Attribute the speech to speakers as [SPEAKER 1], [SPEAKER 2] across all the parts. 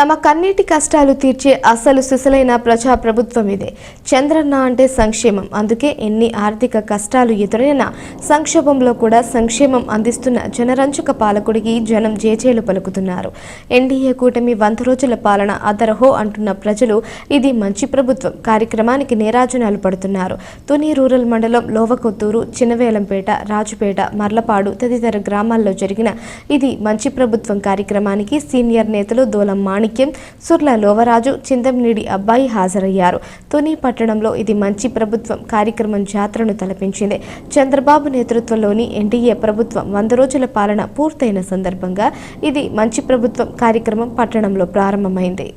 [SPEAKER 1] తమ కన్నీటి కష్టాలు తీర్చే అసలు సిసలైన ప్రజా ప్రభుత్వం ఇదే. చంద్రన్న అంటే సంక్షేమం. అందుకే ఎన్ని ఆర్థిక కష్టాలు ఎదురైనా సంక్షోభంలో కూడా సంక్షేమం అందిస్తున్న జనరంజక పాలకుడికి జనం జేజేలు పలుకుతున్నారు. ఎన్డీఏ కూటమి వంద రోజుల పాలన అదరహో అంటున్న ప్రజలు ఇది మంచి ప్రభుత్వం. కార్యక్రమానికి నేరాజనాలు పడుతున్నారు. తుని రూరల్ మండలం లోవకొత్తూరు చినవేలంపేట రాజుపేట మర్లపాడు తదితర గ్రామాల్లో జరిగిన ఇది మంచి ప్రభుత్వం కార్యక్రమానికి సీనియర్ నేతలు దోలం మాణి మాణిక్యం సుర్ల లోవరాజు చిందంనీడి అబ్బాయి హాజరయ్యారు. తుని పట్టణంలో ఇది మంచి ప్రభుత్వం. కార్యక్రమం జాతరను తలపించింది. చంద్రబాబు నేతృత్వంలోని ఎన్డీఏ ప్రభుత్వం వంద రోజుల పాలన పూర్తయిన సందర్భంగా ఇది మంచి ప్రభుత్వం కార్యక్రమం పట్టణంలో ప్రారంభమైంది.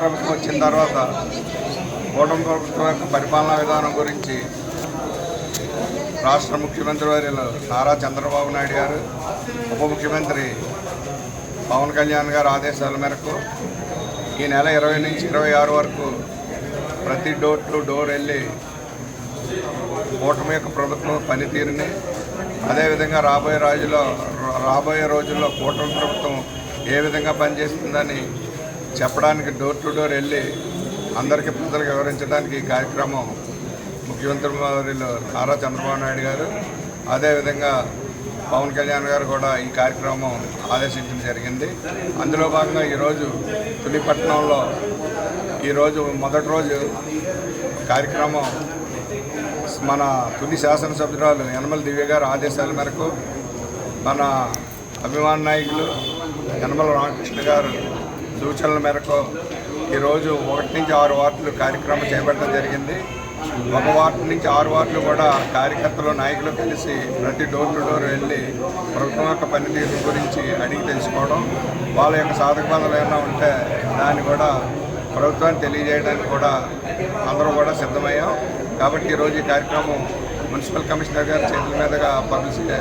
[SPEAKER 2] ప్రభుత్వం వచ్చిన తర్వాత కూటమి ప్రభుత్వం యొక్క పరిపాలనా విధానం గురించి రాష్ట్ర ముఖ్యమంత్రి వర్యులు నారా చంద్రబాబు నాయుడు గారు ఉప ముఖ్యమంత్రి పవన్ కళ్యాణ్ గారి ఆదేశాల మేరకు ఈ నెల ఇరవై నుంచి ఇరవై ఆరు వరకు ప్రతి డోర్ టు డోర్ వెళ్ళి కూటమి యొక్క ప్రభుత్వం పనితీరుని అదేవిధంగా రాబోయే రోజుల్లో రాబోయే రోజుల్లో కూటమి ప్రభుత్వం ఏ విధంగా పనిచేస్తుందని చెప్పడానికి డోర్ టు డోర్ వెళ్ళి అందరికీ ప్రజలకు వివరించడానికి ఈ కార్యక్రమం ముఖ్యమంత్రి వారిలో నారా చంద్రబాబు నాయుడు గారు అదేవిధంగా పవన్ కళ్యాణ్ గారు కూడా ఈ కార్యక్రమం ఆదేశించడం జరిగింది. అందులో భాగంగా ఈరోజు తులిపట్నంలో ఈరోజు మొదటి రోజు కార్యక్రమం మన తులి శాసనసభ్యురాలు యనమల దివ్య గారు ఆదేశాల మేరకు మన అభిమాన నాయకులు యనమల రామకృష్ణ గారు సూచనల మేరకు ఈరోజు ఒకటి నుంచి ఆరు వార్డులు కార్యక్రమం చేపట్టడం జరిగింది. ఒక వార్డు నుంచి ఆరు వార్డులు కూడా కార్యకర్తలు నాయకులు కలిసి ప్రతి డోర్ టు డోర్ వెళ్ళి ప్రభుత్వం యొక్క పనితీరు గురించి అడిగి తెలుసుకోవడం వాళ్ళ యొక్క సాధక బాధలు ఏమైనా ఉంటే దాన్ని కూడా ప్రభుత్వాన్ని తెలియజేయడానికి కూడా అందరూ కూడా సిద్ధమయ్యాం. కాబట్టి ఈరోజు ఈ కార్యక్రమం మున్సిపల్ కమిషనర్ గారి చేతుల మీదుగా పబ్లిసిటీ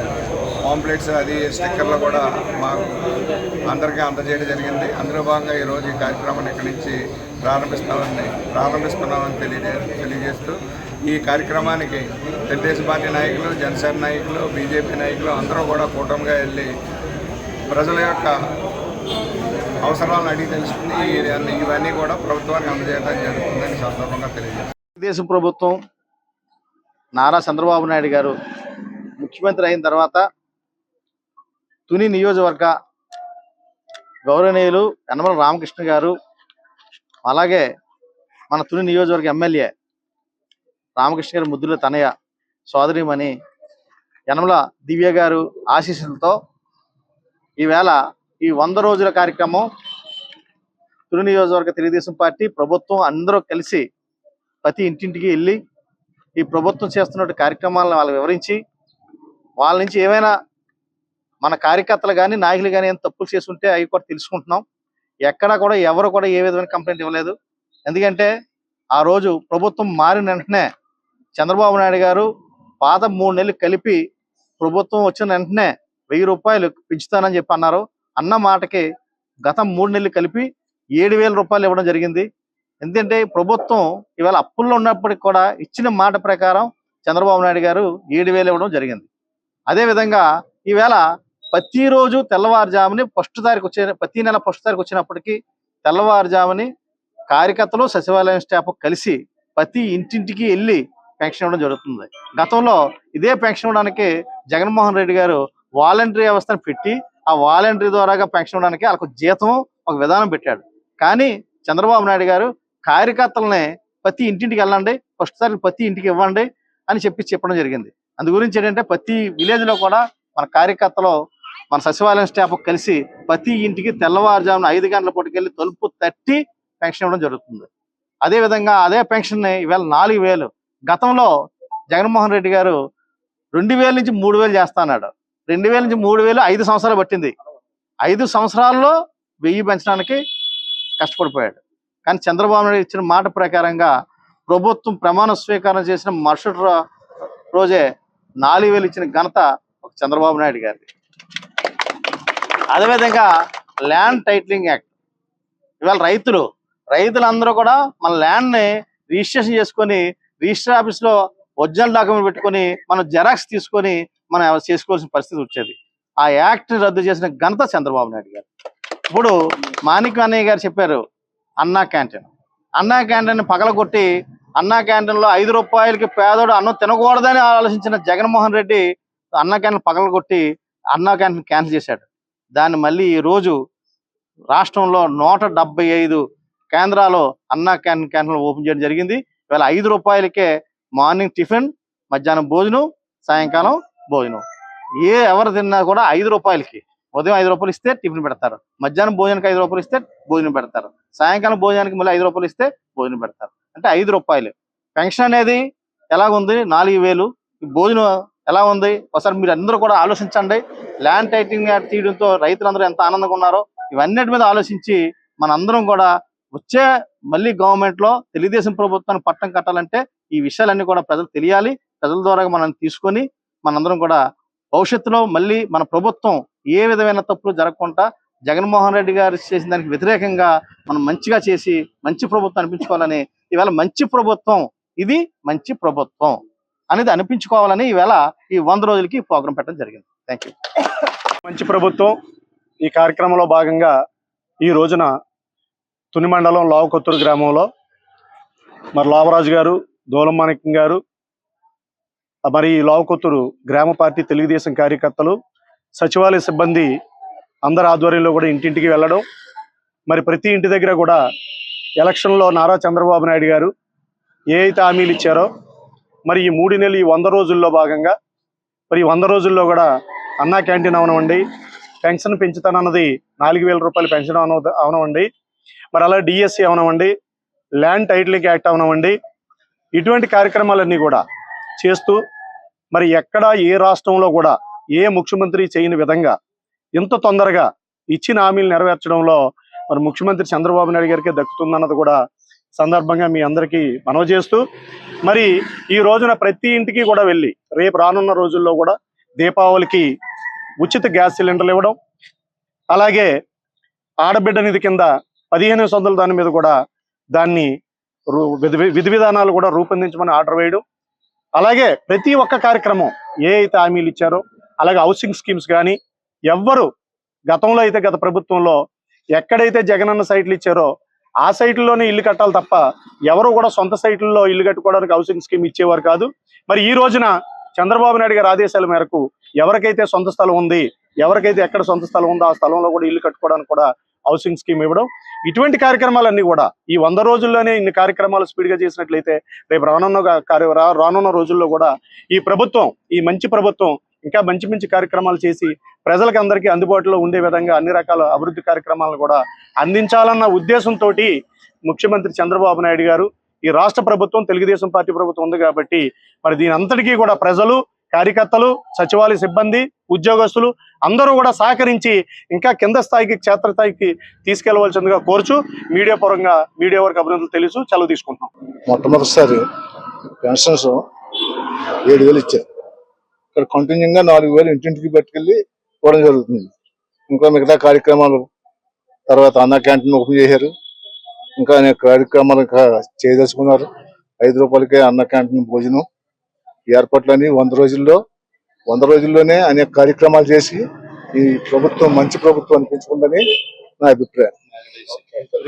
[SPEAKER 2] పాంప్లెట్స్ అది స్టిక్కర్లు కూడా మాకు అందరికీ అందజేయడం జరిగింది. అందులో భాగంగా ఈరోజు ఈ కార్యక్రమాన్ని ఇక్కడి నుంచి ప్రారంభిస్తామని ప్రారంభిస్తున్నామని తెలియజే తెలియజేస్తూ ఈ కార్యక్రమానికి తెలుగుదేశం పార్టీ నాయకులు జనసేన నాయకులు బీజేపీ నాయకులు అందరూ కూడా కూటమిగా వెళ్ళి ప్రజల యొక్క అవసరాలను అడిగి తెలుసుకుని ఇవన్నీ- ఇవన్నీ కూడా ప్రభుత్వానికి అందజేయడం జరుగుతుందని సందర్భంగా తెలియజేస్తాం
[SPEAKER 3] తెలుగుదేశం ప్రభుత్వం నారా చంద్రబాబు నాయుడు గారు ముఖ్యమంత్రి అయిన తర్వాత తుని నియోజకవర్గ గౌరవనీయులు యనమల రామకృష్ణ గారు అలాగే మన తుని నియోజకవర్గ ఎమ్మెల్యే రామకృష్ణ గారి ముద్దుల తనయ సోదరిమణి యనమల దివ్య గారు ఆశీస్సులతో ఈవేళ ఈ వంద రోజుల కార్యక్రమం తుని నియోజకవర్గ తెలుగుదేశం పార్టీ ప్రభుత్వం అందరూ కలిసి ప్రతి ఇంటింటికి వెళ్ళి ఈ ప్రభుత్వం చేస్తున్న కార్యక్రమాలను వాళ్ళు వివరించి వాళ్ళ నుంచి ఏమైనా మన కార్యకర్తలు కానీ నాయకులు కానీ ఏం తప్పులు చేస్తుంటే అవి కూడా తెలుసుకుంటున్నాం. ఎక్కడా కూడా ఎవరు కూడా ఏ విధమైన కంప్లైంట్ ఇవ్వలేదు. ఎందుకంటే ఆ రోజు ప్రభుత్వం మారిన వెంటనే చంద్రబాబు నాయుడు గారు పాత మూడు నెలలు కలిపి ప్రభుత్వం వచ్చిన వెంటనే వెయ్యి రూపాయలు పెంచుతానని చెప్పి అన్నారు. అన్న మాటకి గత మూడు నెలలు కలిపి ఏడు వేల రూపాయలు ఇవ్వడం జరిగింది. ఎందుకంటే ప్రభుత్వం ఇవాళ అప్పుల్లో ఉన్నప్పటికి కూడా ఇచ్చిన మాట ప్రకారం చంద్రబాబు నాయుడు గారు ఏడు వేలు ఇవ్వడం జరిగింది. అదే విధంగా ఈవేళ ప్రతిరోజు తెల్లవారుజాముని ఫస్ట్ తారీఖు వచ్చే ప్రతి నెల ఫస్ట్ తారీఖు వచ్చినప్పటికీ తెల్లవారుజాముని కార్యకర్తలు సచివాలయం స్టాఫ్ కలిసి ప్రతి ఇంటింటికి వెళ్ళి పెన్షన్ ఇవ్వడం జరుగుతుంది. గతంలో ఇదే పెన్షన్ ఇవ్వడానికి జగన్మోహన్ రెడ్డి గారు వాలంటరీ వ్యవస్థను పెట్టి ఆ వాలంటరీ ద్వారాగా పెన్షన్ ఇవ్వడానికి వాళ్ళకు జీతం ఒక విధానం పెట్టాడు. కానీ చంద్రబాబు నాయుడు గారు కార్యకర్తలనే ప్రతి ఇంటింటికి వెళ్ళండి ఫస్ట్ సారి ప్రతి ఇంటికి ఇవ్వండి అని చెప్పి చెప్పడం జరిగింది. అందు గురించి ఏంటంటే ప్రతి విలేజ్లో కూడా మన కార్యకర్తలు మన సచివాలయం స్టాఫ్ కలిసి ప్రతి ఇంటికి తెల్లవారుజామున ఐదు గంటల పూటకెళ్ళి తలుపు తట్టి పెన్షన్ ఇవ్వడం జరుగుతుంది. అదే విధంగా అదే పెన్షన్ ఈవేళ నాలుగు వేలు. గతంలో జగన్మోహన్ రెడ్డి గారు రెండు వేల నుంచి మూడు వేలు చేస్తాన్నాడు రెండు వేల నుంచి మూడు వేలు ఐదు సంవత్సరాలు పట్టింది. ఐదు సంవత్సరాల్లో వెయ్యి పెంచడానికి కష్టపడిపోయాడు. కానీ చంద్రబాబు నాయుడు ఇచ్చిన మాట ప్రకారంగా ప్రభుత్వం ప్రమాణ స్వీకారం చేసిన మరుసటి రోజే నాలుగు వేలు ఇచ్చిన ఘనత ఒక చంద్రబాబు నాయుడు గారిది. అదేవిధంగా ల్యాండ్ టైటిలింగ్ యాక్ట్ ఇవాళ రైతులు రైతులందరూ కూడా మన ల్యాండ్ని రిజిస్ట్రేషన్ చేసుకొని రిజిస్టర్ ఆఫీస్లో ఒరిజినల్ డాక్యుమెంట్ పెట్టుకొని మనం జెరాక్స్ తీసుకొని మనం చేసుకోవాల్సిన పరిస్థితి వచ్చేది. ఆ యాక్ట్ రద్దు చేసిన ఘనత చంద్రబాబు నాయుడు గారు. ఇప్పుడు మాణిక్ అన్నయ్య గారు చెప్పారు అన్నా క్యాంటీన్ అన్నా క్యాంటీన్ పగలగొట్టి అన్నా క్యాంటీన్లో ఐదు రూపాయలకి పేదోడు అన్నం తినకూడదని ఆలోచించిన జగన్మోహన్ రెడ్డి అన్నా క్యాంటీన్ పగలగొట్టి అన్నా క్యాంటీన్ క్యాన్సిల్ చేశాడు. దాన్ని మళ్ళీ ఈ రోజు రాష్ట్రంలో నూట డెబ్బై ఐదు కేంద్రాలు అన్నా క్యాన్ క్యాంటీన్లు ఓపెన్ చేయడం జరిగింది. ఇవాళ ఐదు రూపాయలకే మార్నింగ్ టిఫిన్ మధ్యాహ్నం భోజనం సాయంకాలం భోజనం. ఏ ఎవరు తిన్నా కూడా ఐదు రూపాయలకి. ఉదయం ఐదు రూపాయలు ఇస్తే టిఫిన్ పెడతారు. మధ్యాహ్నం భోజనానికి ఐదు రూపాయలు ఇస్తే భోజనం పెడతారు. సాయంకాలం భోజనానికి మళ్ళీ ఐదు రూపాయలు ఇస్తే భోజనం పెడతారు. అంటే ఐదు రూపాయలు. పెన్షన్ అనేది ఎలాగుంది? నాలుగు వేలు. భోజనం ఎలా ఉంది? ఒకసారి మీరు అందరూ కూడా ఆలోచించండి. ల్యాండ్ టైటింగ్ యాక్ట్ తీయడంతో రైతులందరూ ఎంత ఆనందంగా ఉన్నారో ఇవన్నిటి మీద ఆలోచించి మనందరం కూడా వచ్చే మళ్ళీ గవర్నమెంట్లో తెలుగుదేశం ప్రభుత్వాన్ని పట్టం కట్టాలంటే ఈ విషయాలన్నీ కూడా ప్రజలు తెలియాలి. ప్రజల ద్వారా మనం తీసుకొని మనందరం కూడా భవిష్యత్తులో మళ్ళీ మన ప్రభుత్వం ఏ విధమైన తప్పులు జరగకుండా జగన్మోహన్ రెడ్డి గారు చేసిన దానికి వ్యతిరేకంగా మనం మంచిగా చేసి మంచి ప్రభుత్వం అనిపించుకోవాలని ఇవాళ మంచి ప్రభుత్వం. ఇది మంచి ప్రభుత్వం. అనేది అనిపించుకోవాలని ఈవేళ ఈ వంద రోజులకి ప్రోగ్రాం పెట్టడం జరిగింది. థ్యాంక్ యూ
[SPEAKER 4] మంచి ప్రభుత్వం ఈ కార్యక్రమంలో భాగంగా ఈ రోజున తుని మండలం లావకొత్తూరు గ్రామంలో మరి లావరాజు గారు దోలమాణిక్యం గారు మరి ఈ లావకొత్తూరు గ్రామ పార్టీ తెలుగుదేశం కార్యకర్తలు సచివాలయ సిబ్బంది అందరి ఆధ్వర్యంలో కూడా ఇంటింటికి వెళ్ళడం మరి ప్రతి ఇంటి దగ్గర కూడా ఎలక్షన్లో నారా చంద్రబాబు నాయుడు గారు ఏ అయితే హామీలు ఇచ్చారో మరి ఈ మూడు నెలలు ఈ వంద రోజుల్లో భాగంగా మరి ఈ వంద రోజుల్లో కూడా అన్నా క్యాంటీన్ అవనవండి. పెన్షన్ పెంచుతానన్నది నాలుగు వేల రూపాయలు పెన్షన్ అవన అవనవండి. మరి అలా డిఎస్సి అవనవండి ల్యాండ్ టైటిలింగ్ యాక్ట్ అవనవండి. ఇటువంటి కార్యక్రమాలన్నీ కూడా చేస్తూ మరి ఎక్కడ ఏ రాష్ట్రంలో కూడా ఏ ముఖ్యమంత్రి చేయని విధంగా ఇంత తొందరగా ఇచ్చిన హామీలు నెరవేర్చడంలో మరి ముఖ్యమంత్రి చంద్రబాబు నాయుడు గారికి దక్కుతుందన్నది కూడా సందర్భంగా మీ అందరికీ మనవి చేస్తూ మరి ఈ రోజున ప్రతి ఇంటికి కూడా వెళ్ళి రేపు రానున్న రోజుల్లో కూడా దీపావళికి ఉచిత గ్యాస్ సిలిండర్లు ఇవ్వడం అలాగే ఆడబిడ్డ నిధి కింద పదిహేను వందల దాని మీద కూడా దాన్ని విధి విధానాలు కూడా రూపొందించమని ఆర్డర్ వేయడం అలాగే ప్రతి ఒక్క కార్యక్రమం ఏ అయితే హామీలు ఇచ్చారో అలాగే హౌసింగ్ స్కీమ్స్ కానీ ఎవ్వరు గతంలో అయితే గత ప్రభుత్వంలో ఎక్కడైతే జగనన్న సైట్లు ఇచ్చారో ఆ సైట్లలోనే ఇల్లు కట్టాలి తప్ప ఎవరు కూడా సొంత సైట్లలో ఇల్లు కట్టుకోవడానికి హౌసింగ్ స్కీమ్ ఇచ్చేవారు కాదు. మరి ఈ రోజున చంద్రబాబు నాయుడు గారి ఆదేశాల మేరకు ఎవరికైతే సొంత స్థలం ఉంది ఎవరికైతే ఎక్కడ సొంత స్థలం ఉందో ఆ స్థలంలో కూడా ఇల్లు కట్టుకోవడానికి కూడా హౌసింగ్ స్కీమ్ ఇవ్వడం. ఇటువంటి కార్యక్రమాలన్నీ కూడా ఈ వంద రోజుల్లోనే ఇన్ని కార్యక్రమాలు స్పీడ్గా చేసినట్లయితే రేపు రానున్న కార్య- రానున్న రోజుల్లో కూడా ఈ ప్రభుత్వం ఈ మంచి ప్రభుత్వం ఇంకా మంచి మంచి కార్యక్రమాలు చేసి ప్రజలకు అందరికీ అందుబాటులో ఉండే విధంగా అన్ని రకాల అభివృద్ధి కార్యక్రమాలను కూడా అందించాలన్న ఉద్దేశంతో ముఖ్యమంత్రి చంద్రబాబు నాయుడు గారు ఈ రాష్ట్ర ప్రభుత్వం తెలుగుదేశం పార్టీ ప్రభుత్వం ఉంది కాబట్టి మరి దీని అంతటికీ కూడా ప్రజలు కార్యకర్తలు సచివాలయ సిబ్బంది ఉద్యోగస్తులు అందరూ కూడా సహకరించి ఇంకా కింద స్థాయికి క్షేత్ర స్థాయికి తీసుకెళ్ళవలసిందిగా కోరుచు మీడియా పరంగా మీడియా వరకు అభినందనలు తెలుసు. సెలవు తీసుకుంటున్నాం.
[SPEAKER 5] మొట్టమొదటిసారి పెన్షన్స్ ఏడు వేలు ఇచ్చారు. ఇక్కడ కంటిన్యూగా నాలుగు వేలు ఇంటింటికి పట్టుకెళ్ళి ఇవ్వడం జరుగుతుంది. ఇంకా మిగతా కార్యక్రమాలు తర్వాత అన్న క్యాంటీన్ ఓపెన్ చేశారు. ఇంకా అనేక కార్యక్రమాలు ఇంకా చేయదలుచుకున్నారు. ఐదు రూపాయలకే అన్న క్యాంటీన్ భోజనం. ఈ ఏర్పాట్లని వంద రోజుల్లో వంద రోజుల్లోనే అనేక కార్యక్రమాలు చేసి ఈ ప్రభుత్వం మంచి ప్రభుత్వం అనిపించుకుందని నా అభిప్రాయం.